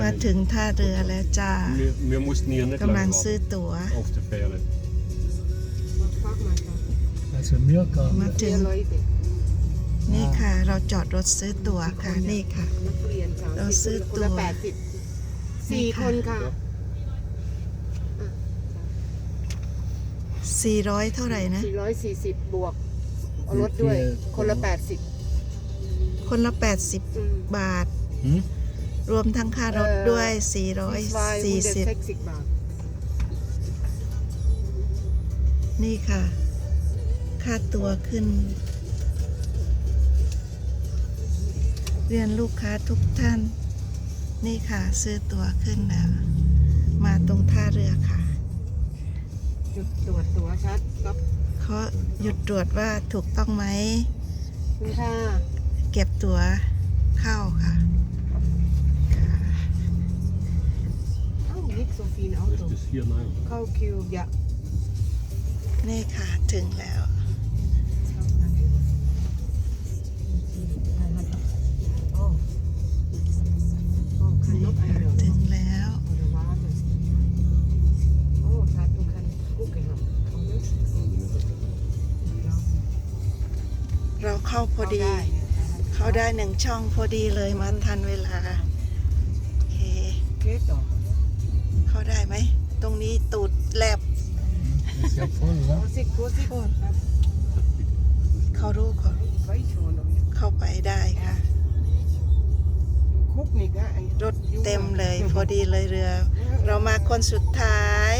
มาถึงท่าเรือแล้วจ้า Wir, wir mussten hier nicht กำลัง lang ซื้อ warten ตั๋ว auf der Fähre. Frag mal da. Also mir gar มา nicht. ถึง Vier Leute. นี่ค่ะ เราจอดรถซื้อตั๋วค่ะนี่ค่ะนักเรียนสามเราซื้สิอบคนตั๋ละวแปดสิบสี่คนค่ะ400เท่าไหร่นะสี่ร้อยสี่สิบบวกเอารถด้วย คนละแปดสิบคนละอืม80บาท Hm? รวมทั้งค่ารถด้วย440 440 บาท นี่ค่ะ ค่าตัวขึ้น เรียนลูกค้าทุกท่าน นี่ค่ะ ซื้อตั๋วขึ้นแล้ว มาตรงท่าเรือค่ะจุดตรวจตั๋วชัดก็เขาหยุดตรวจว่าถูกต้องไหมคุณค่ะ เก็บตั๋วเข้าค่ะ เอ้านิกโซฟีนเอา Das ตัว ist hier nein. เข้าคิวย่านี่ค่ะ ถึงแล้วถึงแล้วเราเข้าพอดี เข้าได้หนึ่งช่องพอดีเลยมาทันเวลา แลบ Ist ja voll, โอ้ ne? สิตัวสิครับเขารู้เขาไว้โชว์หน่อยเข้าไปได้ค่ะคุกนี่ก็ไอ้รถเต็มเลย พอดีเลยเรือ เรามาคนสุดท้าย